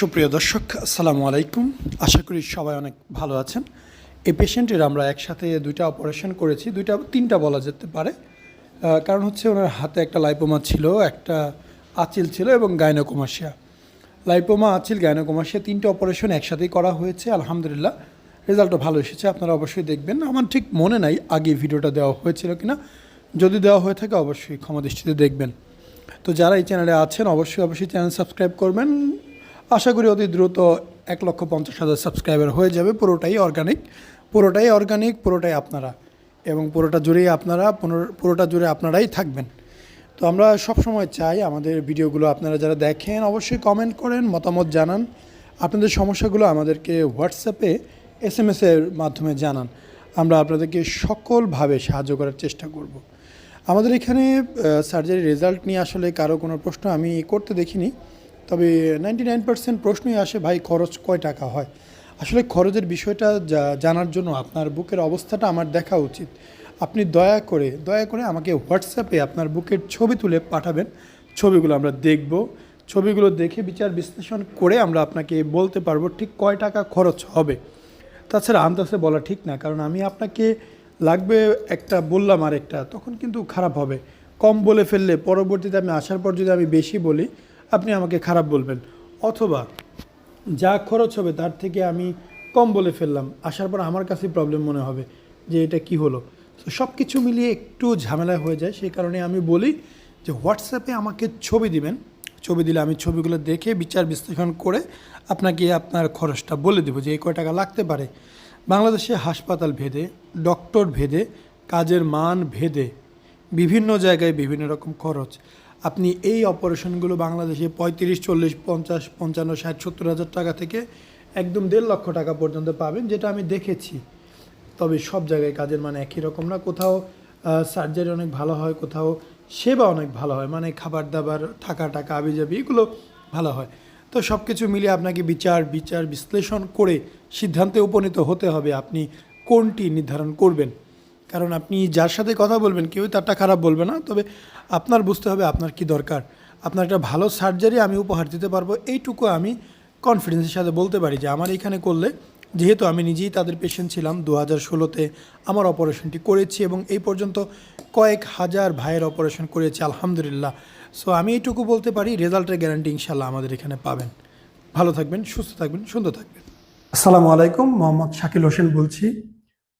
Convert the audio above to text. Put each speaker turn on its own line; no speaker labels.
সুপ্রিয় দর্শক, আসসালামু আলাইকুম। আশা করি সবাই অনেক ভালো আছেন। এই পেশেন্টের আমরা একসাথে দুইটা অপারেশন করেছি, দুইটা, তিনটা বলা যেতে পারে। কারণ হচ্ছে ওনার হাতে একটা লাইপোমা ছিল, একটা আচিল ছিল এবং গাইনোকোমাসিয়া। লাইপোমা, আচিল, গাইনোকোমাসিয়া তিনটা অপারেশন একসাথেই করা হয়েছে, আলহামদুলিল্লাহ। রেজাল্টও ভালো এসেছে, আপনারা অবশ্যই দেখবেন। আমার ঠিক মনে নাই আগে ভিডিওটা দেওয়া হয়েছিল কিনা। যদি দেওয়া হয়ে থাকে, অবশ্যই ক্ষমা দৃষ্টিতে দেখবেন। তো যারা এই চ্যানেলে আছেন, অবশ্যই অবশ্যই চ্যানেল সাবস্ক্রাইব করবেন। আশা করি অতি দ্রুত এক লক্ষ পঞ্চাশ হাজার সাবস্ক্রাইবার হয়ে যাবে পুরোটাই অর্গানিক পুরোটাই অর্গানিক পুরোটাই আপনারা। এবং পুরোটা জুড়েই আপনারা, পুনর- পুরোটা জুড়ে আপনারাই থাকবেন। তো আমরা সবসময় চাই আমাদের ভিডিওগুলো আপনারা যারা দেখেন অবশ্যই কমেন্ট করেন, মতামত জানান। আপনাদের সমস্যাগুলো আমাদেরকে হোয়াটসঅ্যাপে এস এম এসের মাধ্যমে জানান। আমরা আপনাদেরকে সকলভাবে সাহায্য করার চেষ্টা করব। আমাদের এখানে সার্জারি রেজাল্ট নিয়ে আসলে কারও কোনো প্রশ্ন আমি করতে দেখিনি। তবে নাইনটি নাইন পার্সেন্ট প্রশ্নই আসে, ভাই, খরচ কয় টাকা হয়? আসলে খরচের বিষয়টা জানার জন্য আপনার বুকের অবস্থাটা আমার দেখা উচিত। আপনি দয়া করে দয়া করে আমাকে হোয়াটসঅ্যাপে আপনার বুকের ছবি তুলে পাঠাবেন। ছবিগুলো আমরা দেখব। ছবিগুলো দেখে বিচার বিশ্লেষণ করে আমরা আপনাকে বলতে পারব ঠিক কয় টাকা খরচ হবে। তাছাড়া আন্দাজে বলা ঠিক না, কারণ আমি আপনাকে লাগবে একটা বললাম আর একটা তখন কিন্তু খারাপ হবে। কম বলে ফেললে পরবর্তীতে আমি আসার পর যদি আমি বেশি বলি আপনি আমাকে খারাপ বলবেন। অথবা যা খরচ হবে তার থেকে আমি কম বলে ফেললাম। আসার পর আমার কাছে প্রবলেম মনে হবে যে এটা কি হলো। তো সব কিছু মিলিয়ে একটু ঝামেলা হয়ে যায়। সেই কারণে আমি বলি যে হোয়াটসঅ্যাপে আমাকে ছবি দিবেন। ছবি দিলে আমি ছবিগুলো দেখে বিচার বিশ্লেষণ করে আপনাকে আপনার খরচটা বলে দেবো যে এই কয় টাকা লাগতে পারে। বাংলাদেশে হাসপাতাল ভেদে ডক্টর ভেদে, কাজের মান ভেদে, বিভিন্ন জায়গায় বিভিন্ন রকম খরচ। আপনি এই অপারেশনগুলো বাংলাদেশে পঁয়ত্রিশ, চল্লিশ, পঞ্চাশ, পঞ্চান্ন, ষাট, সত্তর হাজার টাকা থেকে একদম দেড় লক্ষ টাকা পর্যন্ত পাবেন, যেটা আমি দেখেছি। তবে সব জায়গায় কাজের মানে একই রকম না। কোথাও সার্জারি অনেক ভালো হয়, কোথাও সেবা অনেক ভালো হয়। মানে খাবার দাবার, থাকা, টাকা, আবিজাবি এগুলো ভালো হয়। তো সব কিছু মিলিয়ে আপনাকে বিচার বিচার, বিশ্লেষণ করে সিদ্ধান্তে উপনীত হতে হবে। আপনি কোনটি নির্ধারণ করবেন? কারণ আপনি যার সাথে কথা বলবেন, কেউই তারটা খারাপ বলবে না। তবে আপনার বুঝতে হবে আপনার কি দরকার। আপনার একটা ভালো সার্জারি আমি উপহার দিতে পারব, এইটুকু আমি কনফিডেন্সের সাথে বলতে পারি যে, আমার এখানে করলে, যেহেতু আমি নিজেই তাদের পেশেন্ট ছিলাম দু হাজার ষোলোতে, আমার অপারেশনটি করেছি এবং এই পর্যন্ত কয়েক হাজার ভাইয়ের অপারেশন করেছি, আলহামদুলিল্লাহ। সো আমি এইটুকু বলতে পারি রেজাল্টের গ্যারান্টি ইনশাল্লাহ আমাদের এখানে পাবেন। ভালো থাকবেন, সুস্থ থাকবেন, সুন্দর থাকবেন। আসসালামু আলাইকুম, মোহাম্মদ শাকিল হোসেন বলছি।